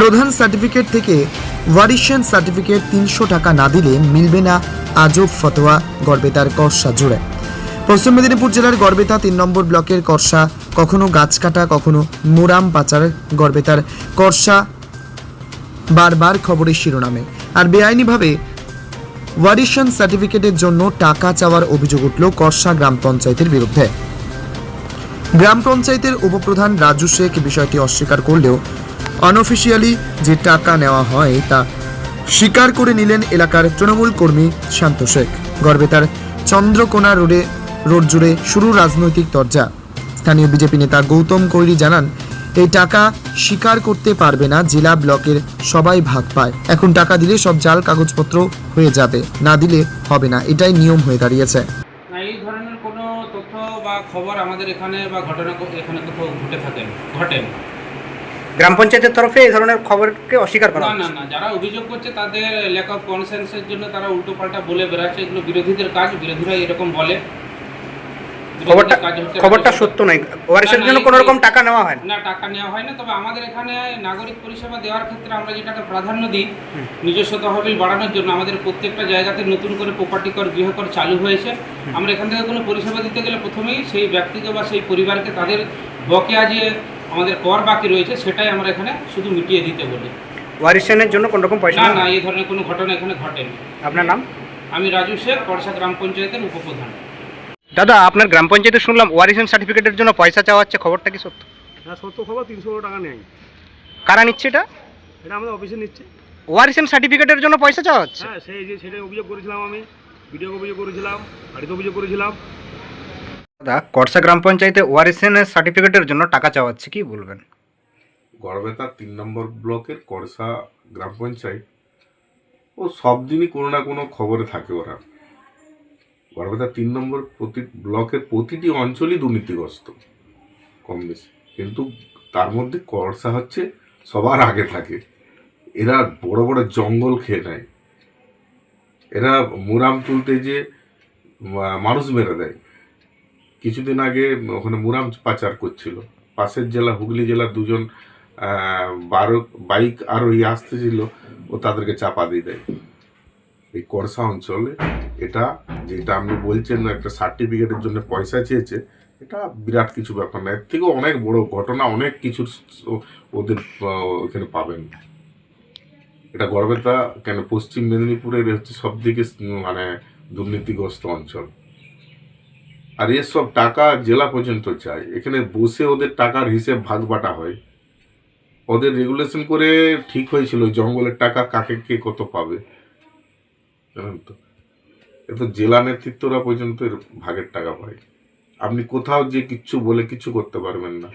প্রধান সার্টিফিকেট থেকে ওয়ারিশন সার্টিফিকেট তিনশো টাকা না দিলে মিলবে না আজব ফতোয়া গর্বেতার করসা জুড়ে। পশ্চিম মেদিনীপুর জেলার গর্বেতা তিন নম্বর ব্লকের করসা, কখনো গাছ কাটা কখনো মোরাম পাচার গর্বেতার করসা বারবার খবরের শিরোনামে। আর বেআইনিভাবে ওয়ারিশন সার্টিফিকেটের জন্য টাকা চাওয়ার অভিযোগ উঠল করসা গ্রাম পঞ্চায়েতের বিরুদ্ধে। গ্রাম পঞ্চায়েতের উপপ্রধান রাজু শেখ বিষয়টি অস্বীকার করলেও অনঅফিসিয়ালি যে টাকা নেওয়া হয় তা স্বীকার করে নিলেন এলাকার তৃণমূল কর্মী শান্ত শেখ। গর্বে তার চন্দ্রকোনা রোডে, রোড জুড়ে শুরু রাজনৈতিক দরজা স্থানীয় বিজেপি নেতা গৌতম কৈরি জানান, এই টাকা স্বীকার করতে পারবে না, জেলা ব্লকের সবাই ভাগ পায়। এখন টাকা দিলে সব জাল কাগজপত্র হয়ে যাবে, না দিলে হবে না, এটাই নিয়ম হয়ে দাঁড়িয়েছে। এই ধরনের কোনো তথ্য বা খবর আমাদের এখানে বা ঘটনা, এখানে কোথাও ঘটে ঘটেন। গ্রাম পঞ্চায়েতের তরফে এই ধরনের খবরকে অস্বীকার করা না না না যারা অভিযোগ করছে তাদের ল্যাক অফ কনসেন্সের জন্য তারা উল্টো পাল্টা বলে বেড়াচ্ছে। এগুলো বিরোধীদের কাজ বিরোধীরা এরকম বলে। খবরটা খবরটা সত্য নয়। ওয়ারিসের না, জন্য কোনো রকম টাকা নেওয়া হয় না। না টাকা নেওয়া হয় না তবে আমাদের এখানে নাগরিক পরিষেবা দেওয়ার ক্ষেত্রে আমরা যেটাকে প্রাধান্য দিই নিজস্ব তহবিল বাড়ানোর জন্য আমাদের প্রত্যেকটা জায়গাতে নতুন করে প্রপার্টি কর গৃহকর চালু হয়েছে। আমরা এখান থেকে কোনো পরিষেবা দিতে গেলে প্রথমেই সেই ব্যক্তিকে বা সেই পরিবারকে তাদের বকেয়া যে আমাদের কর বাকি রয়েছে সেটাই আমরা এখানে শুধু মিটিয়ে দিতে বলি। ওয়ারিসের জন্য কোনো রকম পয়সা না না এই ধরনের কোনো ঘটনা এখানে ঘটেনি। আপনার নাম? আমি রাজু শেখ পরশা গ্রাম পঞ্চায়েতের উপপ্রধান। দাদা আপনার গ্রাম পঞ্চায়েতে শুনলাম ওয়ারিশন সার্টিফিকেটের জন্য পয়সা চাওয়া হচ্ছে খবরটা কি সত্য? হ্যাঁ সত্য খবর তিনশো টাকা নেই। কারা নিচ্ছে এটা? এটা আমাদের অফিসে নিচ্ছে। ওয়ারিসেন সার্টিফিকেটের জন্য পয়সা চাওয়া হচ্ছে? হ্যাঁ সেই যে সেটাই অভিযোগ করেছিলাম আমি। ভিডিও অভিযোগ করেছিলাম বাড়িতে অভিযোগ করেছিলাম। দাদা করসা গ্রাম পঞ্চায়েতে ওয়ারিসেনের সার্টিফিকেটের জন্য টাকা চাওয়াচ্ছে, কি বলবেন? গড়বেতা তিন নম্বর ব্লকের করসা গ্রাম পঞ্চায়েত। ও সব দিনই কোনো না কোনো খবরে থাকে ওরা। গড়বেতা তিন নম্বর প্রতি ব্লকের প্রতিটি অঞ্চলই দুর্নীতিগ্রস্ত, কম বেশি। কিন্তু তার মধ্যে করসা হচ্ছে সবার আগে থাকে। এরা বড় বড় জঙ্গল খেয়ে নেয়। এরা মুরাম তুলতে যে মানুষ মেরে দেয়। কিছুদিন আগে ওখানে মুরাম পাচার করছিল। পাশের জেলা হুগলি জেলার দুজন বারো বাইক আর ওই আসতেছিল ও তাদেরকে চাপা দিয়ে দেয়। এই করসা অঞ্চলে এটা যেটা আপনি বলছেন একটা সার্টিফিকেটের জন্য পয়সা চেয়েছে এটা বিরাট কিছু ব্যাপার না। এর থেকেও অনেক বড় ঘটনা অনেক কিছু ওদের আহ, ওইখানে পাবেন। এটা গর্বেতা কেন? পশ্চিম মেদিনীপুরের হচ্ছে সব দিকে মানে দুর্নীতিগ্রস্ত অঞ্চল। আর এসব টাকা জেলা পর্যন্ত চায় এখানে বসে ওদের টাকার হিসেব ভাগ বাটা হয়। ওদের রেগুলেশন করে ঠিক হয়েছিল জঙ্গলের টাকা কাকে কে কত পাবে। জানেন তো? এ তো জেলা নেতৃত্বরা পর্যন্ত এর ভাগের টাকা পায়। আপনি কোথাও যে কিচ্ছু বলে কিছু করতে পারবেন না।